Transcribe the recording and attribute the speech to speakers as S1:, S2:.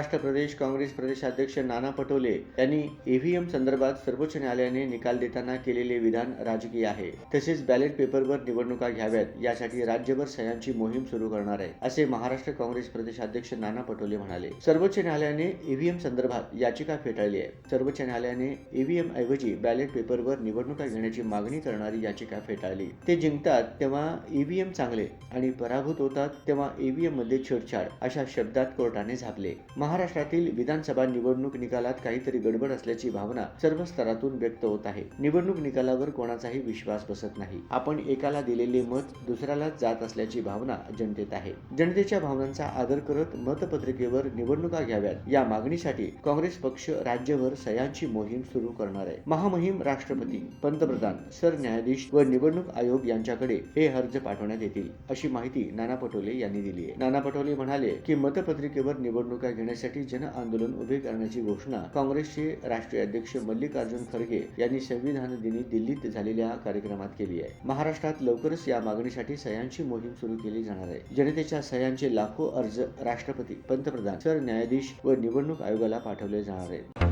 S1: महाराष्ट्र प्रदेश काँग्रेस प्रदेशाध्यक्ष नाना पटोले यांनी ईव्हीएम संदर्भात सर्वोच्च न्यायालयाने निकाल देताना केलेले विधान राजकीय आहे. तसेच बॅलेट पेपरवर निवडणुका घ्याव्यात यासाठी राज्यभर सह्यांची मोहीम सुरू करणार आहे असे महाराष्ट्र काँग्रेस प्रदेशाध्यक्ष नाना पटोले म्हणाले. सर्वोच्च न्यायालयाने ईव्हीएम संदर्भात याचिका फेटाळली आहे. सर्वोच्च न्यायालयाने ईव्हीएम ऐवजी बॅलेट पेपरवर निवडणुका घेण्याची मागणी करणारी याचिका फेटाळली. ते जिंकतात तेव्हा ईव्हीएम चांगले आणि पराभूत होतात तेव्हा ईव्हीएममध्ये छेडछाड अशा शब्दात कोर्टाने झापले. महाराष्ट्रातील विधानसभा निवडणूक निकालात काहीतरी गडबड असल्याची भावना सर्व स्तरातून व्यक्त होत आहे. निवडणूक निकालावर कोणाचाही विश्वास बसत नाही. आपण एकाला दिलेले मत दुसऱ्यालाच जात असल्याची भावना जनतेत आहे. जनतेच्या भावनांचा आदर करत मतपत्रिकेवर निवडणुका घ्याव्यात. या मागणीसाठी काँग्रेस पक्ष राज्यभर सह्यांची मोहीम सुरू करणार आहे. महामहिम राष्ट्रपती पंतप्रधान सरन्यायाधीश व निवडणूक आयोग यांच्याकडे हे अर्ज पाठवण्यात येतील अशी माहिती नाना पटोले यांनी दिली आहे. नाना पटोले म्हणाले की मतपत्रिकेवर निवडणुका घेण्यास घेण्यासाठी जन आंदोलन उभे करण्याची घोषणा काँग्रेसचे राष्ट्रीय अध्यक्ष मल्लिकार्जुन खरगे यांनी संविधान दिनी दिल्लीत झालेल्या कार्यक्रमात केली आहे. महाराष्ट्रात लवकरच या मागणीसाठी सह्यांची मोहीम सुरू केली जाणार आहे. जनतेच्या सह्यांचे लाखो अर्ज राष्ट्रपती पंतप्रधान सरन्यायाधीश व निवडणूक आयोगाला पाठवले जाणार आहेत.